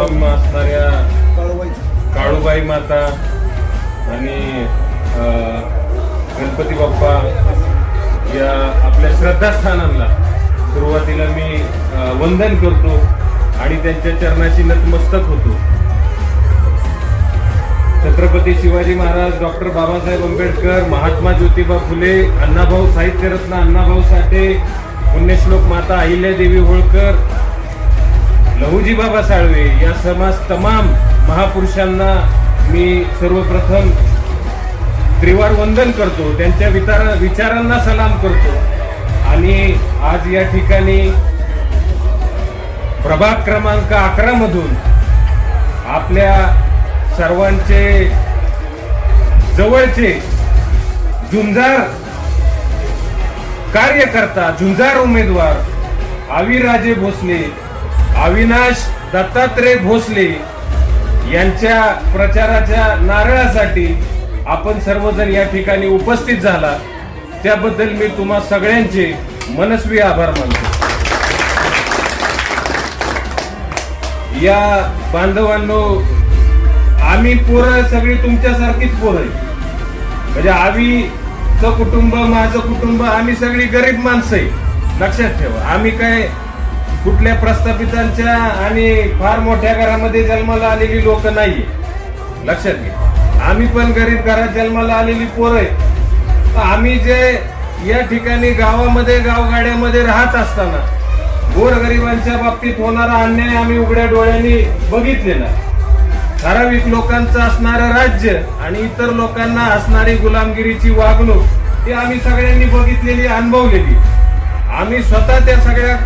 तमाम असणाऱ्या काळूबाई. माता आणि गणपती बाप्पा या आपल्या श्रद्धास्थानांना सुरुवातीला मी वंदन करतो आणि त्यांच्या चरणाशी नतमस्तक होतो. छत्रपती शिवाजी महाराज डॉक्टर बाबासाहेब आंबेडकर महात्मा ज्योतिबा फुले अण्णाभाऊ साहित्यरत्न अण्णाभाऊ साठे पुण्यश्लोक माता अहिल्यादेवी होळकर लहूजी बाबा साळवे या समाज तमाम महापुरुषांना मी सर्वप्रथम त्रिवार वंदन करतो त्यांच्या विचार विचारांना सलाम करतो. आणि आज या ठिकाणी प्रभाग क्रमांक अकरा मधून आपल्या सर्वांचे जवळचे झुंजार कार्यकर्ता झुंजार उमेदवार आविराजे भोसले अविनाश दत्तात्रय भोसले यांच्या प्रचाराच्या नारळासाठी आपण सर्वजण या ठिकाणी उपस्थित झाला. त्याबद्दल मी तुम्हा सगळ्यांचे मनस्वी आभार मानतो. या बांधवांनो आम्ही पोरं सगळी तुमच्यासारखीच पोरं म्हणजे आम्हीचं कुटुंब माझं कुटुंब आम्ही सगळी गरीब माणसं आहे लक्षात ठेवा आम्ही काय कुठल्या प्रस्थापितांच्या आणि फार मोठ्या घरामध्ये जन्माला आलेली लोक नाही. लक्षात घ्या. आम्ही पण गरीब घरात जन्माला आलेली पोरं आहे तर आम्ही जे या ठिकाणी गावामध्ये गावगाड्यामध्ये राहत असताना गोरगरिबांच्या बाबतीत होणारा अन्याय आम्ही उघड्या डोळ्यांनी बघितलेला ठराविक लोकांचं असणारं राज्य आणि इतर लोकांना असणारी गुलामगिरीची वागणूक ही आम्ही सगळ्यांनी बघितलेली अनुभवलेली. आम्ही स्वतः त्या सगळ्या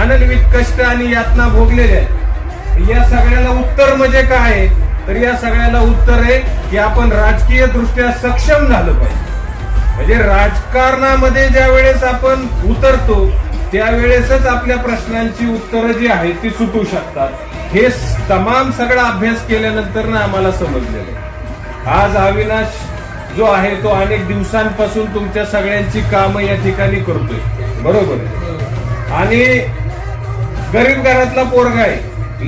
अनन्वित कष्ट आणि यातना भोगलेल्या आहेत. या सगळ्याला उत्तर म्हणजे काय? आहे? तर या सगळ्याला उत्तर आहे की आपण राजकीय दृष्ट्या सक्षम झालं पाहिजे. म्हणजे राजकारणामध्ये ज्या वेळेस आपण उतरतो त्यावेळेसच आपल्या प्रश्नांची उत्तरं जी आहेत ती सुटू शकतात. हे तमाम सगळा अभ्यास केल्यानंतर ना आम्हाला समजलेलं आज अविनाश जो आहे तो अनेक दिवसांपासून तुमच्या सगळ्यांची कामं या ठिकाणी करतोय. बरोबर आणि गरीब घरातला पोरगा आहे.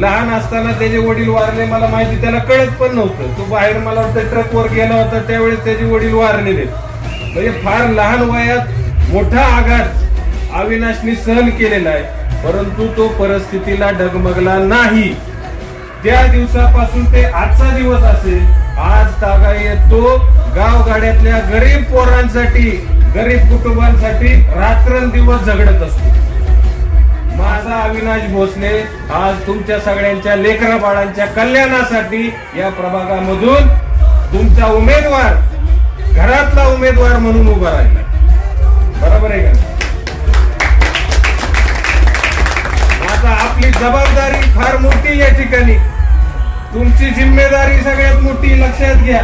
लहान असताना त्याचे वडील वारले मला माहिती त्याला कळत पण नव्हतं. तो बाहेर मला वाटतं ट्रकवर गेला होता त्यावेळेस त्याचे वडील वारलेले. म्हणजे फार लहान वयात मोठा आघात अविनाशनी सहन केलेला आहे. परंतु तो परिस्थितीला डगमगला नाही. त्या दिवसापासून ते आजचा दिवस असेल आज तागा येतो गावगाड्यातल्या गरीब पोरांसाठी गरीब कुटुंबांसाठी रात्रंदिवस झगडत असतो. माझा अविनाश भोसले आज तुमच्या सगळ्यांच्या लेकरा बाळांच्या कल्याणासाठी या प्रभागामधून तुमचा उमेदवार घरातला उमेदवार म्हणून उभा राहिला. बरोबर आहे का आता आपली जबाबदारी फार मोठी या ठिकाणी. तुमची जिम्मेदारी सगळ्यात मोठी लक्षात घ्या.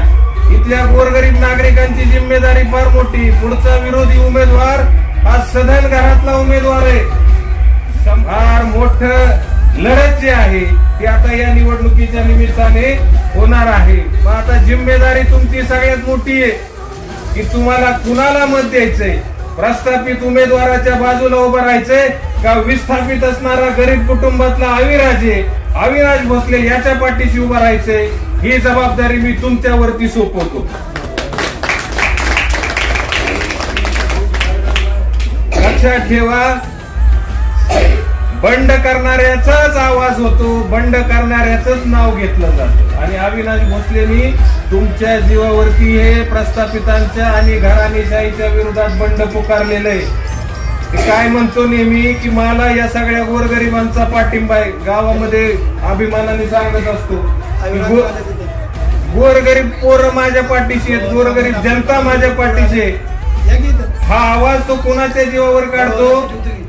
इथल्या गोरगरीब नागरिकांची जिम्मेदारी फार मोठी पुढचा विरोधी उमेदवार हा सधन घरातला उमेदवार आहे. फार मोठ लढत जे आहे ते आता या निवडणुकीच्या निमित्ताने होणार आहे. मग आता जिम्मेदारी तुमची सगळ्यात मोठी आहे की तुम्हाला कुणाला मत द्यायचंय? प्रस्थापित उमेदवाराच्या बाजूला उभं राहायचंय का विस्थापित असणारा गरीब कुटुंबातला अविराजे अविराज भोसले याच्या पाठीशी उभं राहायचंय ही जबाबदारी मी तुमच्यावरती सोपवतो. लक्षात ठेवा बंड करणाऱ्याचाच आवाज होतो बंड करणाऱ्याच नाव घेतलं जातं. आणि अविनाश भोसलेनी तुमच्या जीवावरती हे प्रस्थापितांच्या आणि घराणेशाहीच्या विरोधात बंड पुकारलेलं आहे. काय म्हणतो नेहमी की मला या सगळ्या गोरगरिबांचा पाठिंबा आहे. गावामध्ये अभिमानाने सांगत असतो गोरगरीब पोरं माझ्या पाठीशी आहेत गोरगरीब जनता माझ्या पाठीशी आहे. हा आवाज तो कोणाच्या जीवावर काढतो?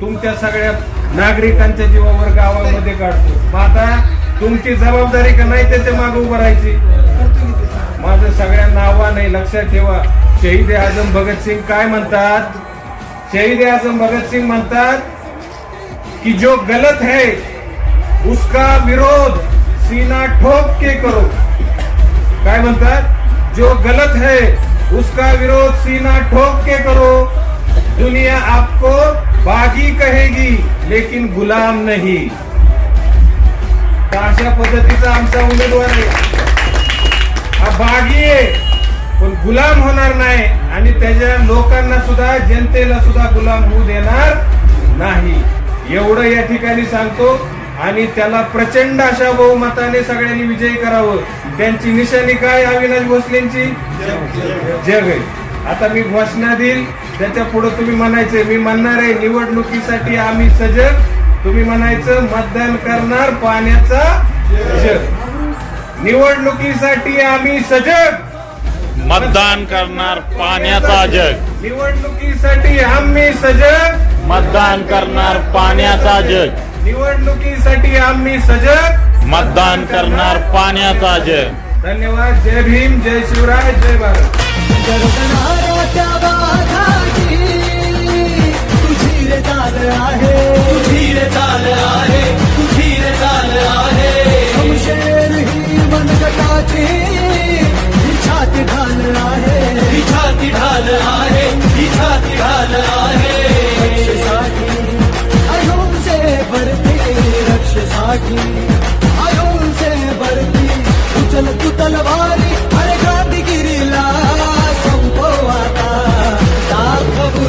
तुमच्या सगळ्या नागरिकांच्या जीवावर गावामध्ये काढतो. मग आता तुमची जबाबदारी का नाही त्याच्यामागे उभं राहायची? माझं सगळ्यांना आव्हान आहे लक्षात ठेवा. शहीद आजम भगतसिंग काय म्हणतात? शहीद आजम भगतसिंग म्हणतात की जो गलत है उसका विरोध सीना ठोक के करो. काय म्हणतात? जो गलत है उसका विरोध सीना ठोक के करो. दुनिया आपको बागी कहेगी लेकिन गुलाम नाही। तर अशा पद्धतीचा आमचा उमेदवार आहे. हा बागी आहे पण गुलाम होणार नाही आणि त्याच्या लोकांना सुद्धा जनतेला सुद्धा गुलाम होऊ देणार नाही. एवढं या ठिकाणी सांगतो आणि त्याला प्रचंड अशा बहुमताने सगळ्यांनी विजयी करावं. त्यांची निशाणी काय अविनाश भोसलेंची? जग आहे आता मी घोषणा देईल. त्याच्या पुढे तुम्ही म्हणायचे मी म्हणणार आहे निवडणुकीसाठी आम्ही सजग. तुम्ही म्हणायचं मतदान करणार पाण्याचा जग निवडणुकीसाठी आम्ही सजग. मतदान करणार पाण्याचा जग निवडणुकीसाठी आम्ही सजग. मतदान करणार पाण्याचा जग निवडणुकीसाठी आम्ही सजग. मतदान करणार पाण्याचा जग धन्यवाद. जय भीम जय शिवराय जय भारत. चाल आहे तुझी रे चाल आहे तुझी रे ढाल आहे ही छाती ढाल आहे ही छाती ढाल आहे रक्षेसाठी अयोनचे भरती रक्षेसाठी अयोनचे भरती उचल तू तलवारी अरे क्रांतिगिरीला संपव आता दाखव